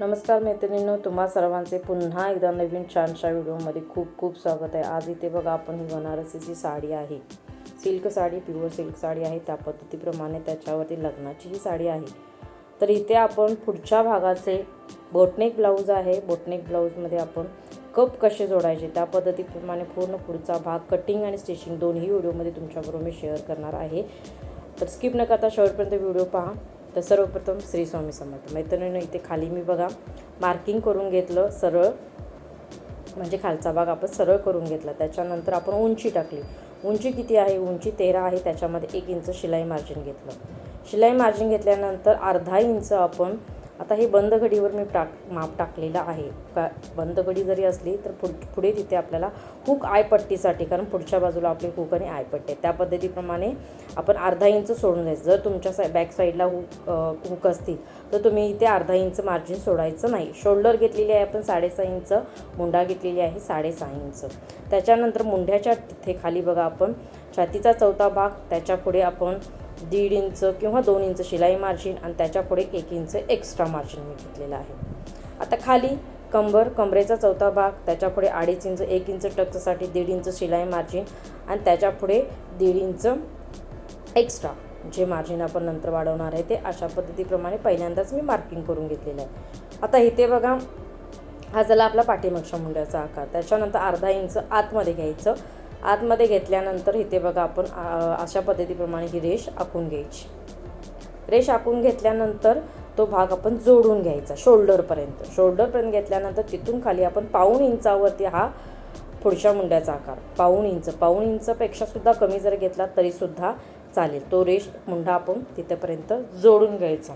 नमस्कार मैत्रिणींनो तुम्हा सर्वांचे पुन्हा एकदा नवीन छानशा व्हिडिओमध्ये खूप खूप स्वागत आहे. आज इथे बघा आपण ही बनारसीची साडी आहे. Silk sari pure silk sari आहे. त्या पद्धतीप्रमाणे त्याच्यावरती लग्नाची ही साडी आहे. तर इथे आपण पुढच्या भागाचे बोटनेक ब्लाऊज आहे. बोटनेक ब्लाऊजमध्ये आपण कप कसे जोडायचे त्या पद्धतीप्रमाणे पूर्ण पुढचा भाग कटिंग आणि स्टिचिंग दोन्ही व्हिडिओमध्ये तुमच्याबरोबर मी शेअर करणार आहे. तर स्किप न करता शेवटपर्यंत व्हिडिओ पहा. तर सर्वप्रथम श्री स्वामी समर्थ. मैत्रिणीनं इथे खाली मी बघा मार्किंग करून घेतलं सरळ म्हणजे खालचा भाग आपण सरळ करून घेतला. त्याच्यानंतर आपण उंची टाकली. उंची किती आहे? उंची तेरा आहे. त्याच्यामध्ये एक इंच शिलाई मार्जिन घेतलं. शिलाई मार्जिन घेतल्यानंतर अर्धा इंच आपण आता हे बंद घडीवर मी टाक माप टाकलेलं आहे. का बंद घडी जरी असली तर पुढ पुढे तिथे आपल्याला हुक आयपट्टीसाठी कारण पुढच्या बाजूला आपली हुक आणि आयपट्टी आहे त्या पद्धतीप्रमाणे आपण अर्धा इंच सोडून द्यायचं. जर तुमच्या साय बॅक साईडला हुक हुक असतील तर तुम्ही इथे अर्धा इंच मार्जिन सोडायचं नाही. शोल्डर घेतलेली आहे आपण साडेसहा इंच मुंडा घेतलेली आहे साडेसहा इंच त्याच्यानंतर मुंढ्याच्या तिथे खाली बघा आपण. छातीचा चौथा भाग त्याच्या पुढे आपण दीड इंच किंवा दोन इंच शिलाई मार्जिन आणि त्याच्यापुढे एक इंच एक्स्ट्रा मार्जिन मी घेतलेलं आहे. आता खाली कंबर कमरेचा चौथा भाग त्याच्यापुढे अडीच इंच एक इंच टक्ससाठी दीड इंच शिलाई मार्जिन आणि त्याच्यापुढे दीड इंच एक्स्ट्रा जे मार्जिन आपण नंतर वाढवणार आहे ते अशा पद्धतीप्रमाणे पहिल्यांदाच मी मार्किंग करून घेतलेलं आहे. आता इथे बघा हा झाला आपला पाठीमागच्या मुंड्याचा आकार. त्याच्यानंतर अर्धा इंच आतमध्ये घ्यायचं. आतमध्ये घेतल्यानंतर इथे बघा आपण अशा पद्धतीप्रमाणे ही रेष आखून घ्यायची. रेष आखून घेतल्यानंतर तो भाग आपण जोडून घ्यायचा शोल्डरपर्यंत. शोल्डरपर्यंत घेतल्यानंतर तिथून खाली आपण पाऊण इंचावरती हा पुढच्या मुंड्याचा आकार पाऊण इंच. पाऊण इंचपेक्षासुद्धा कमी जर घेतला तरीसुद्धा चालेल. तो रेष मुंडा आपण तिथेपर्यंत जोडून घ्यायचा.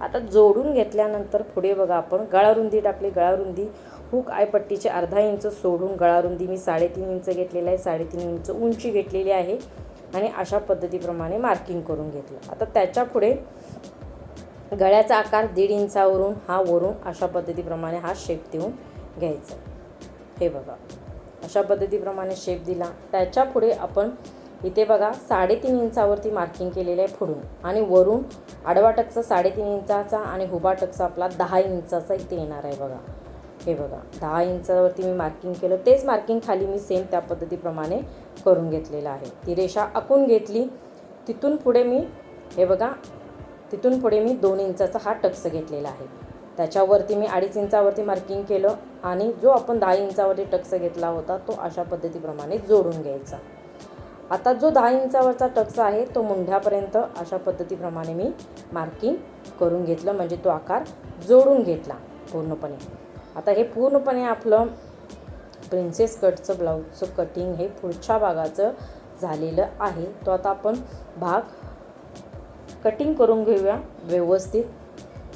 आता जोडून घेतल्यानंतर पुढे बघा आपण गळारुंदी टाकली गळारुंदी हुक आयपट्टीचे अर्धा इंच सोडून गळारुंदी मी साडेतीन इंच घेतलेलं आहे. साडेतीन इंच उंची घेतलेली आहे. आणि अशा पद्धतीप्रमाणे मार्किंग करून घेतलं. आता त्याच्या पुढे गळ्याचा आकार दीड इंचावरून हा वरून अशा पद्धतीप्रमाणे हा शेप देऊन घ्यायचा. हे बघा. अशा पद्धतीप्रमाणे शेप दिला. त्याच्या पुढे आपण इथे बघा साडेतीन इंचावरती मार्किंग केलेलं आहे फुडून आणि वरून आडवा टक्सा साडेतीन इंचाचा आणि हुबा टक्सा आपला दहा इंचाचा इथे येणार आहे बघा. हे बघा दहा इंचावरती मी मार्किंग केलं. तेच मार्किंग खाली मी सेम त्या पद्धतीप्रमाणे करून घेतलेलं आहे. ती रेषा आखून घेतली. तिथून पुढे मी हे बघा तिथून पुढे मी दोन इंचाचा हा टक्स घेतलेला आहे. त्याच्यावरती मी अडीच इंचावरती मार्किंग केलं आणि जो आपण दहा इंचावरती टक्स घेतला होता तो अशा पद्धतीप्रमाणे जोडून घ्यायचा. आता जो दहा इंचावरचा टक्स आहे तो मुंढ्यापर्यंत अशा पद्धतीप्रमाणे मी मार्किंग करून घेतलं. म्हणजे तो आकार जोडून घेतला पूर्णपणे. आता हे पूर्णपणे आपलं प्रिन्सेस कटचं ब्लाऊजचं कटिंग हे पुढच्या भागाचं झालेलं आहे. तो आता आपण भाग कटिंग करून घेऊया व्यवस्थित.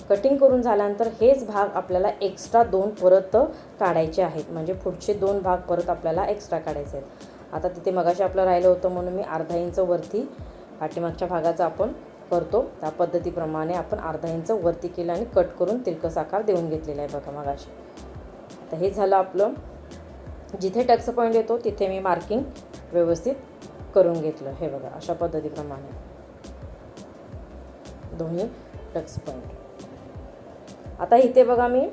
कटिंग करून झाल्यानंतर हेच भाग आपल्याला एक्स्ट्रा दोन परत काढायचे आहेत. म्हणजे पुढचे दोन भाग परत आपल्याला एक्स्ट्रा काढायचे आहेत. आता तिथे मगाशी आपलं राहिलं होतं म्हणून मी अर्धा इंच वरती पाठीमागच्या भागाचा आपण करतो. त्या पद्धतीप्रमाणे आपण अर्धा इंच वरती केलं आणि कट करून तिरकस आकार देऊन घेतलेला आहे बघा मगाशी. आता हे झालं आपलं. जिथे टक्स पॉईंट येतो तिथे मी मार्किंग व्यवस्थित करून घेतलं. हे बघा अशा पद्धतीप्रमाणे. दोन्ही टक्स पॉईंट. आता इथे बघा मी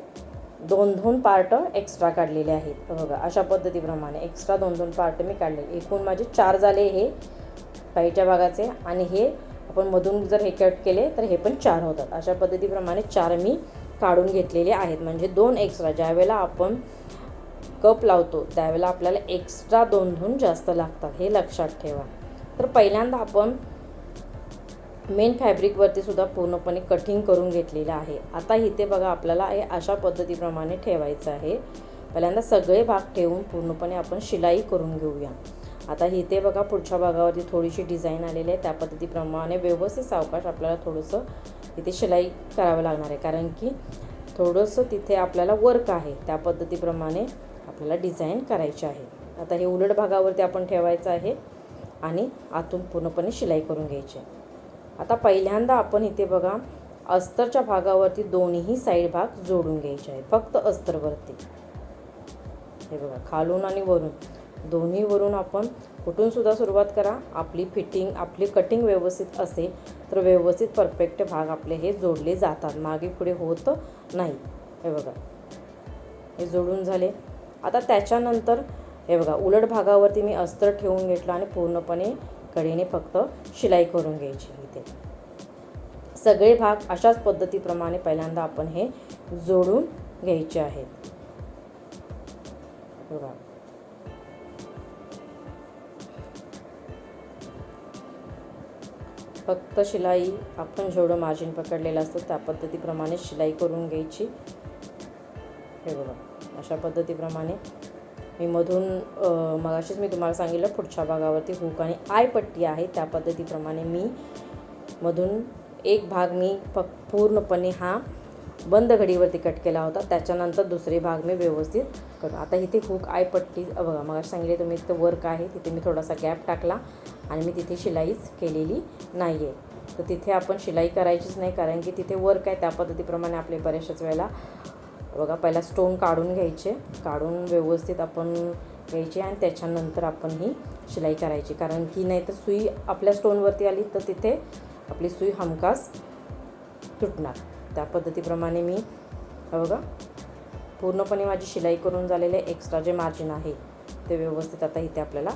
दोन दोन पार्ट एक्स्ट्रा काढलेले आहेत. बघा अशा पद्धतीप्रमाणे एक्स्ट्रा दोन दोन पार्ट मी काढले. एकूण माझे चार झाले हे पाहिच्या भागाचे आणि हे आपण मधून जर हे कट केले तर हे पण चार होतात. अशा पद्धतीप्रमाणे चार मी काढून घेतलेले आहेत. म्हणजे दोन एक्स्ट्रा ज्यावेळेला आपण कप लावतो त्यावेळेला आपल्याला एक्स्ट्रा दोन धून जास्त लागतात. हे लक्षात ठेवा. तर पहिल्यांदा आपण मेन फॅब्रिकवरती सुद्धा पूर्णपणे कटिंग करून घेतलेलं आहे. आता इथे बघा आपल्याला हे अशा पद्धतीप्रमाणे ठेवायचं आहे. पहिल्यांदा सगळे भाग ठेवून पूर्णपणे आपण शिलाई करून घेऊया. आता इथे बघा पुढच्या भागावरती थोडीशी डिझाईन आलेली आहे. त्या पद्धतीप्रमाणे व्यवस्थित सावकाश आपल्याला थोडंसं इथे शिलाई करावं लागणार आहे. कारण की थोडंसं तिथे आपल्याला वर्क आहे. त्या पद्धतीप्रमाणे आपल्याला डिझाईन करायचे आहे. आता हे उलट भागावरती आपण ठेवायचं आहे आणि आतून पूर्णपणे शिलाई करून घ्यायची आहे. आता पहिल्यांदा आपण इथे बघा अस्तरच्या भागावरती दोन्ही साईड भाग जोडून घ्यायचे आहे फक्त अस्तरवरती. हे बघा खालून आणि वरून. दोन्हीवरून आपण कुठूनसुद्धा सुरुवात करा. आपली फिटिंग आपली कटिंग व्यवस्थित असेल तर व्यवस्थित परफेक्ट भाग आपले हे जोडले जातात. मागे पुढे होत नाही. हे बघा. हे जोडून झाले. आता त्याच्यानंतर हे बघा उलट भागावरती मी अस्तर ठेवून घेतलं आणि पूर्णपणे कडेने फक्त शिलाई करून घ्यायची इथे. सगळे भाग अशाच पद्धतीप्रमाणे पहिल्यांदा आपण हे जोडून घ्यायचे आहेत. बघा. फक्त शिलाई आपण जेवढं मार्जिन पकडलेलं असतं त्या पद्धतीप्रमाणे शिलाई करून घ्यायची. हे बघा अशा पद्धतीप्रमाणे. मी मधून मगाशीच मी तुम्हाला सांगितलं पुढच्या भागावरती हुक आणि आय पट्टी आहे त्या पद्धतीप्रमाणे मी मधून एक भाग मी फक्त पूर्णपणे हा बंद घडीवरती कट केला होता. त्याच्यानंतर दुसरे भाग मी व्यवस्थित करू. आता इथे हुक आय पट्टी बघा मग सांगितले तुम्ही इथं वर्क आहे. तिथे मी थोडासा गॅप टाकला आणि मी तिथे शिलाईच केलेली नाही आहे तर तिथे आपण शिलाई करायचीच नाही कारण की तिथे वर्क आहे. त्या पद्धतीप्रमाणे आपले बऱ्याचशाच वेळेला बघा पहिला स्टोन काढून घ्यायचे. काढून व्यवस्थित आपण घ्यायचे आणि त्याच्यानंतर आपण ही शिलाई करायची. कारण की नाही तर सुई आपल्या स्टोनवरती आली तर तिथे आपली सुई हमखास तुटणार. त्या पद्धतीप्रमाणे मी बघा पूर्णपणे माझी शिलाई करून झालेले एक्स्ट्रा जे मार्जिन आहे ते व्यवस्थित आता इथे आपल्याला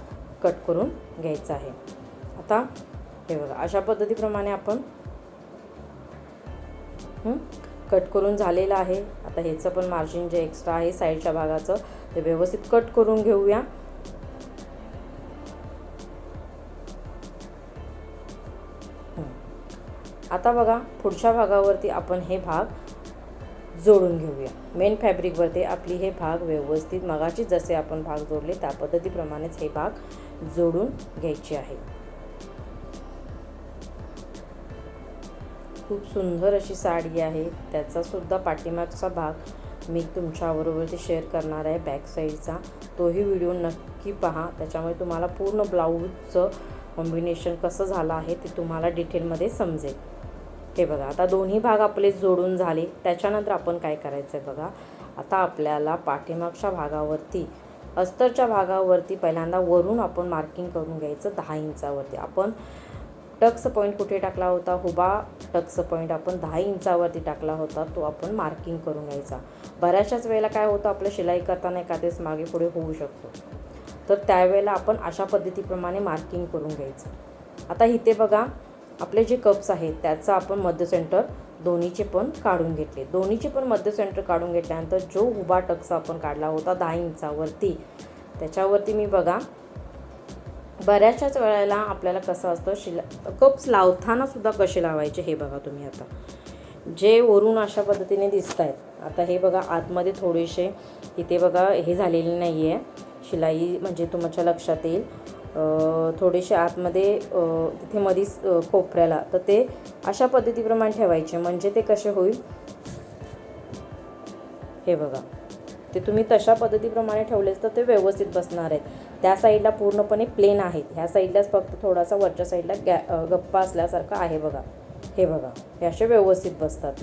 कट करून घ्यायचं आहे. आता हे बघा अशा पद्धतीप्रमाणे आपण कट करून झालेलं आहे. आता ह्याचं पण मार्जिन जे एक्स्ट्रा आहे साईडच्या भागाचं ते व्यवस्थित कट करून घेऊया. आता बघा पुढच्या भागावरती आपण हे भाग जोडून घेऊया. मेन फॅब्रिकवरती आपली हे भाग व्यवस्थित मगाची जसे आपण भाग जोडले त्या पद्धतीप्रमाणेच हे भाग जोडून घ्यायचे आहे. खूप सुंदर अशी साडी आहे. त्याचा सुद्धा पाठीमागचा भाग मी तुमच्याबरोबरती शेअर करणार आहे बॅक साईडचा तोही व्हिडिओ नक्की पहा. त्याच्यामुळे तुम्हाला पूर्ण ब्लाऊजचं कॉम्बिनेशन कसं झालं आहे ते तुम्हाला डिटेलमध्ये समजेल. हे बघा आता दोन्ही भाग आपले जोडून झाले. त्याच्यानंतर आपण काय करायचं आहे बघा? आता आपल्याला पाठीमागच्या भागावरती अस्तरच्या भागावरती पहिल्यांदा वरून आपण मार्किंग करून घ्यायचं दहा इंचावरती. आपण टक्स पॉईंट कुठे टाकला होता? हुबा टक्स पॉईंट आपण दहा इंचावरती टाकला होता तो आपण मार्किंग करून घ्यायचा. बऱ्याचशाच वेळेला काय होतं? आपलं शिलाई करताना एखादेच मागे पुढे होऊ शकतो. तर त्यावेळेला आपण अशा पद्धतीप्रमाणे मार्किंग करून घ्यायचं. आता इथे बघा आपले जे कप्स आहेत त्याचं आपण मध्य सेंटर दोन्हीचे पण काढून घेतले. दोन्हीचे पण मध्य सेंटर काढून घेतल्यानंतर जो उभा टक्सा आपण काढला होता दहा इंचावरती त्याच्यावरती मी बघा बऱ्याचशाच वेळेला आपल्याला कसं असतं शिला कप्स लावतानासुद्धा कसे लावायचे हे बघा तुम्ही आता. जे वरून अशा पद्धतीने दिसत आहेत आता हे बघा आतमध्ये थोडेसे इथे बघा हे झालेले नाही आहे शिलाई म्हणजे तुमच्या लक्षात येईल. थोडेसे आतमध्ये तिथे मधीच कोपऱ्याला. तर ते अशा पद्धतीप्रमाणे ठेवायचे. म्हणजे ते कसे होईल? हे बघा. ते तुम्ही तशा पद्धतीप्रमाणे ठेवलेस तर ते व्यवस्थित बसणार आहेत. त्या साईडला पूर्णपणे प्लेन आहेत. ह्या साईडलाच फक्त थोडासा वरच्या साईडला गॅ गप्पा असल्यासारखं आहे बघा. हे बघा. हे असे व्यवस्थित बसतात.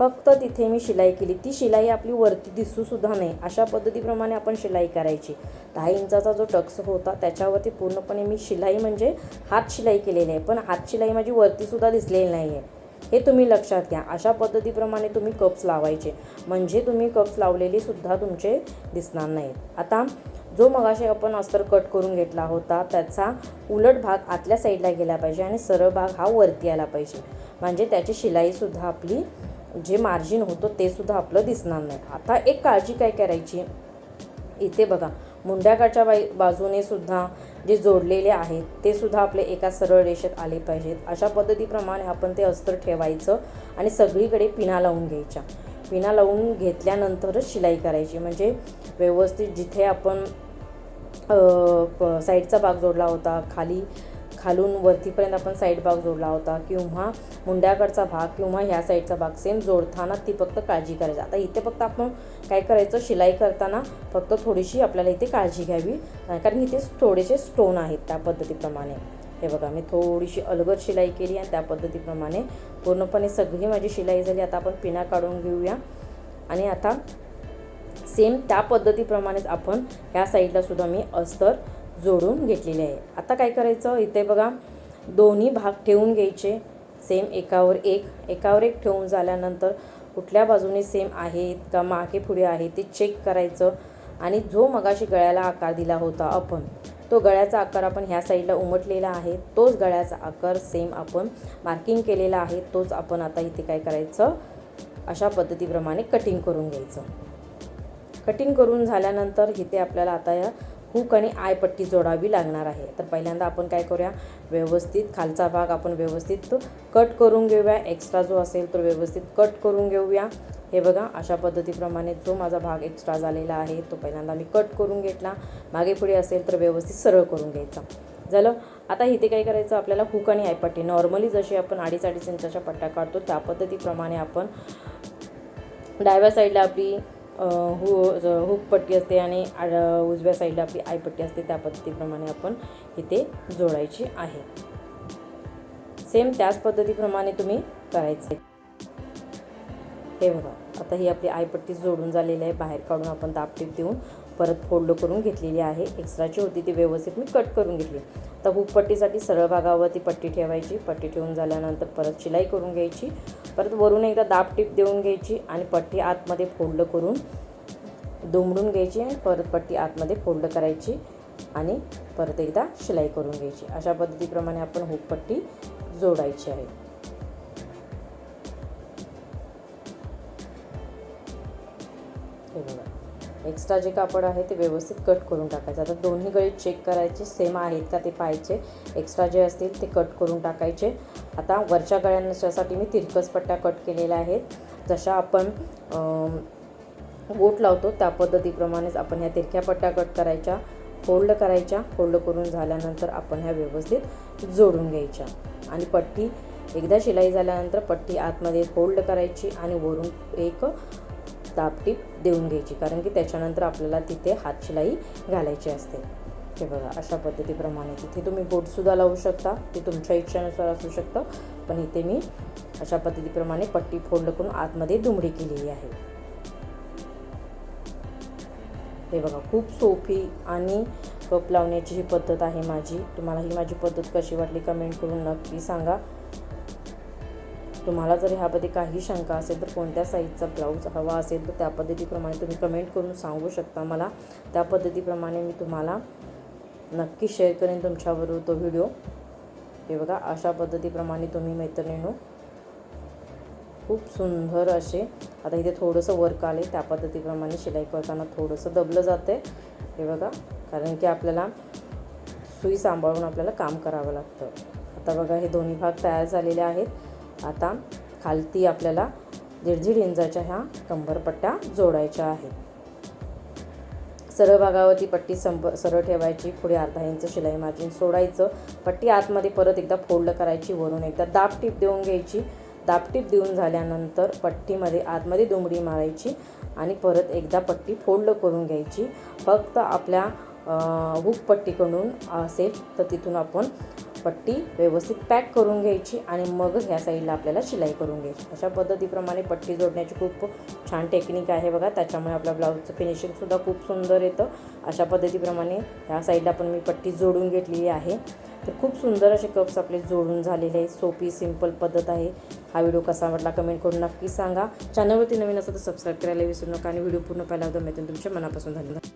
फक्त तिथे मी शिलाई केली. ती शिलाई आपली वरती दिसूसुद्धा नाही. अशा पद्धतीप्रमाणे आपण शिलाई करायची. दहा इंचाचा जो टक्स होता त्याच्यावरती पूर्णपणे मी शिलाई म्हणजे हात शिलाई केलेली आहे. पण हात शिलाई माझी वरतीसुद्धा दिसलेली नाही आहे हे तुम्ही लक्षात घ्या. अशा पद्धतीप्रमाणे तुम्ही कप्स लावायचे. म्हणजे तुम्ही कप्स लावलेली सुद्धा तुमचे दिसणार नाहीत. आता जो मगाशी आपण अस्तर कट करून घेतला होता त्याचा उलट भाग आतल्या साईडला गेला पाहिजे आणि सरळ भाग हा वरती आला पाहिजे. म्हणजे त्याची शिलाईसुद्धा आपली जे मार्जिन होतं ते सुद्धा आपलं दिसणार नाही. आता एक काळजी काय करायची? इथे बघा मुंड्याकाच्या बाई बाजूने सुद्धा जे जोडलेले आहेत ते सुद्धा आपले एका सरळ रेषेत आले पाहिजेत. अशा पद्धतीप्रमाणे आपण ते अस्तर ठेवायचं आणि सगळीकडे पिना लावून घ्यायच्या. पिना लावून घेतल्यानंतरच शिलाई करायची. म्हणजे व्यवस्थित जिथे आपण साईडचा भाग जोडला होता खाली खालून वरतीपर्यंत आपण साईड भाग जोडला होता. किंवा मुंड्याकडचा भाग किंवा ह्या साईडचा भाग सेम जोडताना ती फक्त काळजी करायची. आता इथे फक्त आपण काय करायचं? शिलाई करताना फक्त थोडीशी आपल्याला इथे काळजी घ्यावी. कारण इथे थोडेसे स्टोन आहेत त्या पद्धतीप्रमाणे. हे बघा मी थोडीशी अलगद शिलाई केली आणि त्या पद्धतीप्रमाणे पूर्णपणे सगळी माझी शिलाई झाली. आता आपण पिना काढून घेऊया. आणि आता सेम त्या पद्धतीप्रमाणेच आपण ह्या साईडला सुद्धा मी अस्तर जोडून घेतलेले आहे. आता काय करायचं? इथे बघा दोन्ही भाग ठेवून घ्यायचे. सेम एकावर एक. एकावर एक ठेवून झाल्यानंतर कुठल्या बाजूने सेम आहेत का मागे पुढे आहे ते चेक करायचं. आणि जो मगाशी गळ्याला आकार दिला होता आपण तो गळ्याचा आकार आपण ह्या साईडला उमटलेला आहे. तोच गळ्याचा आकार सेम आपण मार्किंग केलेला आहे. तोच आपण आता इथे काय करायचं? अशा पद्धतीप्रमाणे कटिंग करून घ्यायचं. कटिंग करून झाल्यानंतर इथे आपल्याला आता या हुक आणि आयपट्टी जोडावी लागणार आहे. तर पहिल्यांदा आपण काय करूया? व्यवस्थित खालचा भाग आपण व्यवस्थित कट करून घेऊया. एक्स्ट्रा जो असेल तो व्यवस्थित कट करून घेऊया. हे बघा अशा पद्धतीप्रमाणे जो माझा भाग एक्स्ट्रा झालेला आहे तो पहिल्यांदा मी कट करून घेतला. मागे पुढे असेल तर व्यवस्थित सरळ करून घ्यायचा. झालं? आता इथे काय करायचं? आपल्याला हुक आणि आयपट्टी. नॉर्मली जशी आपण अडीच अडीच इंचाच्या पट्ट्या काढतो त्या पद्धतीप्रमाणे आपण डाव्या साईडला आपली हु हुक पट्टी असते आणि आड- उजव्या साईडला आपली आयपट्टी असते त्या पद्धतीप्रमाणे आपण इथे जोडायची आहे. सेम त्याच पद्धतीप्रमाणे तुम्ही करायचे. हे बघा आता ही आपली आयपट्टी जोडून झालेली आहे बाहेर काढून आपण दाबटीप देऊन परत फोल्ड करून घेतलेली आहे. एक्स्ट्राची होती ती व्यवस्थित मी कट करून घेतली. तर हुपपट्टीसाठी सरळ भागावरती पट्टी ठेवायची. पट्टी ठेवून झाल्यानंतर परत शिलाई करून घ्यायची. परत वरून एकदा दाबटीप देऊन घ्यायची आणि पट्टी आतमध्ये फोल्ड करून दुमडून घ्यायची आणि परत पट्टी आतमध्ये फोल्ड करायची आणि परत एकदा शिलाई करून घ्यायची. अशा पद्धतीप्रमाणे आपण हुकपट्टी जोडायची आहे. एक्स्ट्रा जे कापड आहे ते व्यवस्थित कट करून टाकायचं. आता दोन्ही गळी चेक करायचे सेम आहेत का ते पाहायचे. एक्स्ट्रा जे असतील ते कट करून टाकायचे. आता वरच्या गळ्यांच्यासाठी मी तिरकस पट्ट्या कट केलेल्या आहेत. जशा आपण बोट गोट लावतो त्या पद्धतीप्रमाणेच आपण ह्या तिरक्या पट्ट्या कट करायच्या फोल्ड करायच्या. फोल्ड करून झाल्यानंतर आपण ह्या व्यवस्थित जोडून घ्यायच्या. आणि पट्टी एकदा शिलाई झाल्यानंतर पट्टी आतमध्ये फोल्ड करायची आणि वरून एक दाबटीप देऊन घ्यायची कारण की त्याच्यानंतर आपल्याला तिथे हात शिलाई घालायची असते. हे बघा अशा पद्धतीप्रमाणे तिथे तुम्ही बोटसुद्धा लावू शकता ते तुमच्या इच्छेनुसार असू शकतं पण इथे मी अशा पद्धतीप्रमाणे पट्टी फोल्ड करून आतमध्ये दुमडी केलेली आहे. हे बघा खूप सोपी आणि कप लावण्याची ही पद्धत आहे माझी. तुम्हाला ही माझी पद्धत कशी वाटली कमेंट करून नक्की सांगा. तुम्हाला जर ह्यामध्ये काही शंका असेल तर कोणत्या साईजचा ब्लाऊज हवा असेल तर त्या पद्धतीप्रमाणे तुम्ही कमेंट करून सांगू शकता मला. त्या पद्धतीप्रमाणे मी तुम्हाला नक्की शेअर करेन तुमच्याबरोबर तो व्हिडिओ हे बघा अशा पद्धतीप्रमाणे तुम्ही मैत्रिणीनो खूप सुंदर असे आता इथे थोडंसं वर्क आले त्या पद्धतीप्रमाणे शिलाई करताना थोडंसं दबलं जाते हे बघा कारण की आपल्याला सुई सांभाळून आपल्याला काम करावं लागतं. आता बघा हे दोन्ही भाग तयार झालेले आहेत. आता खालती आपल्याला दीड दीड इंचाच्या ह्या कंबरपट्ट्या जोडायच्या आहेत. सरळ भागावरती पट्टी संप सरळ ठेवायची पुढे अर्धा इंच शिलाई मार्जिन सोडायचं पट्टी आतमध्ये परत एकदा फोल्ड करायची वरून एकदा दाब टीप देऊन घ्यायची. दाबटीप देऊन झाल्यानंतर पट्टीमध्ये आतमध्ये दुमडी मारायची आणि परत एकदा पट्टी फोल्ड करून घ्यायची. फक्त आपल्या हुक पट्टीकडून असेल तर तिथून आपण पट्टी व्यवस्थित पॅक करून घ्यायची आणि मग ह्या साईडला आपल्याला शिलाई करून घ्यायची. अशा पद्धतीप्रमाणे पट्टी जोडण्याची खूप छान टेक्निक आहे बघा. त्याच्यामुळे आपल्या ब्लाऊजचं फिनिशिंगसुद्धा खूप सुंदर येतं. अशा पद्धतीप्रमाणे ह्या साईडला पण मी पट्टी जोडून घेतलेली आहे. तर खूप सुंदर असे कप्स आपले जोडून झालेले आहेत. सोपी सिंपल पद्धत आहे. हा व्हिडिओ कसा वाटला कमेंट करून नक्की सांगा. चॅनलवरती नवीन असं तर सबस्क्राईब करायला विसरू नका आणि व्हिडिओ पूर्ण पाहिला होता मी तुमच्या मनापासून धन्यवाद.